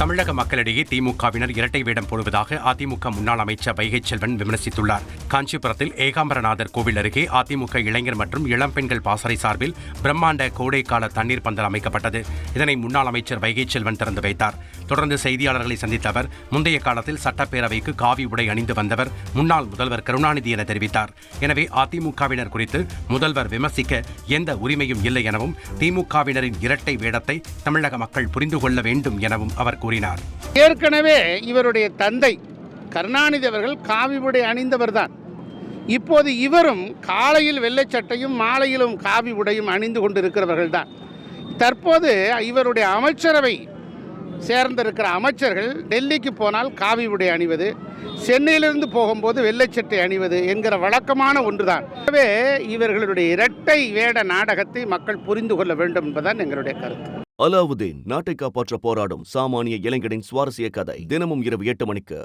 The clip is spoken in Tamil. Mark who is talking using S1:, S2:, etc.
S1: தமிழக மக்களிடையே திமுகவினர் இரட்டை வேடம் போடுவதாக அதிமுக முன்னாள் அமைச்சர் வைகை செல்வன் விமர்சித்துள்ளார். காஞ்சிபுரத்தில் ஏகாம்பரநாதர் கோவில் அருகே அதிமுக இளைஞர் மற்றும் இளம்பெண்கள் பாசறை சார்பில் பிரம்மாண்ட கோடைக்கால தண்ணீர் பந்தல் அமைக்கப்பட்டது. இதனை முன்னாள் அமைச்சர் வைகை செல்வன் திறந்து வைத்தார். தொடர்ந்து செய்தியாளர்களை சந்தித்த அவர் முந்தைய காலத்தில் சட்டப்பேரவைக்கு காவி உடை அணிந்து வந்தவர் முன்னாள் முதல்வர் கருணாநிதி என தெரிவித்தார். எனவே அதிமுகவினர் குறித்து முதல்வர் விமர்சிக்க எந்த உரிமையும் இல்லை எனவும் திமுகவினரின் இரட்டை வேடத்தை தமிழக மக்கள் புரிந்து கொள்ள வேண்டும் எனவும் அவர் கூறினார்.
S2: ஏற்கனவே இவருடைய தந்தை கருணாநிதி அவர்கள் காவி உடை அணிந்தவர்தான் இப்போது இவரும் காலையில் வெள்ளைச்சட்டையும் மாலையிலும் காவி உடையும் அணிந்து கொண்டிருக்கிறவர்கள் தான். தற்போது இவருடைய அமைச்சரவை சேர்ந்திருக்கிற அமைச்சர்கள் டெல்லிக்கு போனால் காவி உடை அணிவது சென்னையிலிருந்து போகும்போது வெள்ளைச்சட்டை அணிவது என்கிற வழக்கமான ஒன்றுதான். எனவே இவர்களுடைய இரட்டை வேட நாடகத்தை மக்கள் புரிந்து கொள்ள வேண்டும் என்பதுதான் எங்களுடைய கருத்து.
S3: அலாவுதீன் நாட்டை காப்பாற்ற போராடும் சாமானிய இளைஞனின் சுவாரஸ்ய கதை தினமும் இரவு எட்டு மணிக்கு.